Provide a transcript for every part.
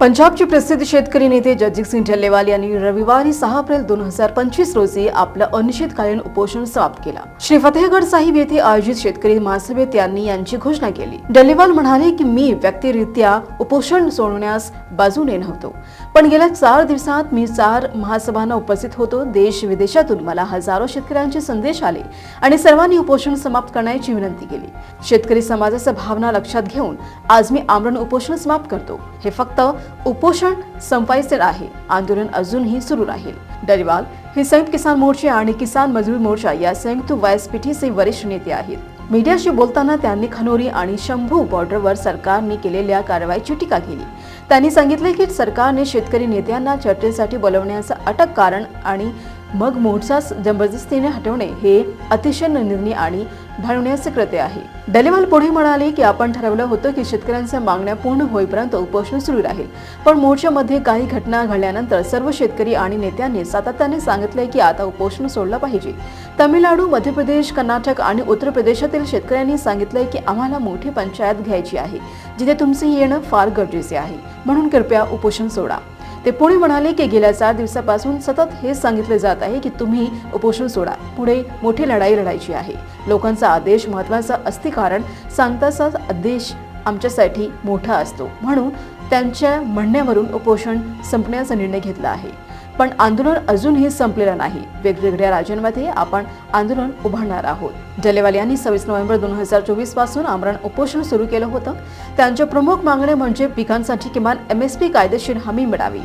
पंजाबचे प्रसिद्ध शेतकरी नेते जगजित सिंग ढल्लेवाल यांनी रविवारी सहा एप्रिल दोन हजार पंचवीस रोजी आपलं अनिश्चितकालीन उपोषण समाप्त केलं. श्री फतेहगड साहिब येथे आयोजित शेतकरी महासभेत यांनी यांची घोषणा केली. डल्लेवाल म्हणाले की मी व्यक्तिरित्या उपोषण सोडण्यास बाजूने नव्हतो. पण गेल्या चार दिवसात मी चार महासभांना उपस्थित होतो. देश विदेशातून मला हजारो शेतकऱ्यांचे संदेश आले आणि सर्वांनी उपोषण समाप्त करण्याची विनंती केली. शेतकरी समाजाच्या भावना लक्षात घेऊन आज मी आमरण उपोषण समाप्त करतो. हे फक्त उपोषण संपायचे आहे. आंदोलन अजूनही सुरू राहील. डरिवाल हे संयुक्त किसान मोर्चे आणि किसान मजदूर मोर्चा या संयुक्त व्यासपीठीचे वरिष्ठ नेते आहेत. मीडियाशी बोलताना त्यांनी खनोरी आणि शंभू बॉर्डरवर सरकारने केलेल्या कारवाईची टीका केली. त्यांनी सांगितले की सरकारने शेतकरी नेत्यांना चर्चेसाठी बोलवण्याचं अटक कारण आणि मग मोर्चा जबरदस्तीने हटवणे हे अतिशय निर्णय आणि भाळवण्याचे कृत्य आहे. डलेवाल पुढे म्हणाले की आपण ठरवलं होतं की शेतकऱ्यांच्या मागण्या पूर्ण होईपर्यंत उपोषण सुरू राहील. पण मोर्चामध्ये काही घटना घडल्यानंतर सर्व शेतकरी आणि नेत्यांनी सातत्याने सांगितलंय की आता उपोषण सोडलं पाहिजे. तमिळनाडू मध्य प्रदेश कर्नाटक आणि उत्तर प्रदेशातील शेतकऱ्यांनी सांगितलंय की आम्हाला मोठी पंचायत घ्यायची आहे जिथे तुमचे येणं फार गरजेचे आहे. म्हणून कृपया उपोषण सोडा. ते पुढे म्हणाले की गेल्या चार दिवसापासून सतत हे सांगितले जात आहे की तुम्ही उपोषण सोडा. पुढे मोठी लढाई लढायची आहे. लोकांचा आदेश महत्त्वाचा असते कारण सांगताचा आदेश आमच्यासाठी मोठा असतो. म्हणून त्यांच्या म्हणण्यावरून उपोषण संपण्याचा निर्णय घेतला आहे. पण आंदोलन अजूनही संपलेलं नाही. वेगवेगळ्या राज्यांमध्ये आपण आंदोलन उभारणार आहोत. जलेवाल यांनी सव्वीस नोव्हेंबर दोन हजार चोवीसपासून आमरण उपोषण सुरू केलं होतं. त्यांच्या प्रमुख मागण्या म्हणजे पिकांसाठी किमान एम एस पी कायदेशीर हमी मिळावी.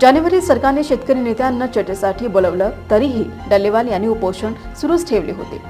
जानेवारीत सरकारने शेतकरी नेत्यांना चर्चेसाठी बोलवलं तरीही डल्लेवाल यांनी उपोषण सुरूच ठेवले होते.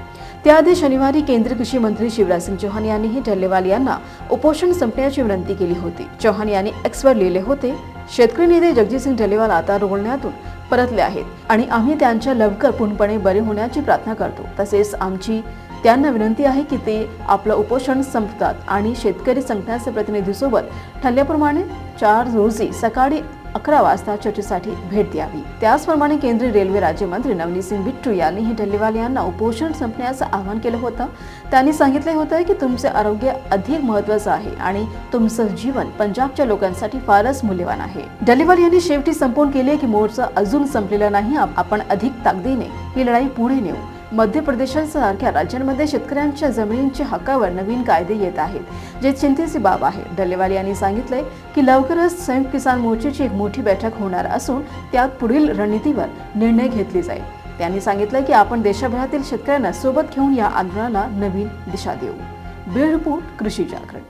त्याआधी शनिवारी केंद्रीय कृषी मंत्री शिवराज सिंग चौहान यांनीही डल्लेवाल यांना उपोषण संपण्याची विनंती केली होती. चौहान यांनी एक्सवर लिहिले होते शेतकरी नेते जगजितसिंग ढलेवाल आता रुग्णालयातून परतले आहेत आणि आम्ही त्यांच्या लवकर पूर्णपणे बरे होण्याची प्रार्थना करतो. तसेच आमची त्यांना विनंती आहे की ते आपलं उपोषण संपतात आणि शेतकरी संघटनाचे प्रतिनिधीसोबत ठरल्याप्रमाणे चार रोजी सकाळी अकरा वाजता चर्चेसाठी भेट द्यावी. त्याचप्रमाणे केंद्रीय रेल्वे राज्यमंत्री नवनीत सिंग बिट्टू यांनीही डल्लेवाल यांना उपोषण संपण्याचं आवाहन केलं होतं. त्यांनी सांगितले होतं की तुमचे आरोग्य अधिक महत्वाचं आहे आणि तुमचं जीवन पंजाबच्या लोकांसाठी फारच मूल्यवान आहे. डल्लेवाल यांनी शेवटी संपवून केले की मोर्चा अजून संपलेला नाही आपण अधिक ताकदीने ही लढाई पुढे नेऊ. मध्य प्रदेशासारख्या राज्यांमध्ये शेतकऱ्यांच्या जमिनींच्या हक्कावर नवीन कायदे येत आहेत जे चिंतेची बाब आहे डलेवाल यांनी सांगितले की लवकरच संयुक्त किसान मोर्चाची एक मोठी बैठक होणार असून त्यात पुढील रणनीतीवर निर्णय घेतले जाईल. त्यांनी सांगितलं की आपण देशभरातील शेतकऱ्यांना सोबत घेऊन या आंदोलनाला नवीन दिशा देऊ. बीड रिपोर्ट कृषी जागरण.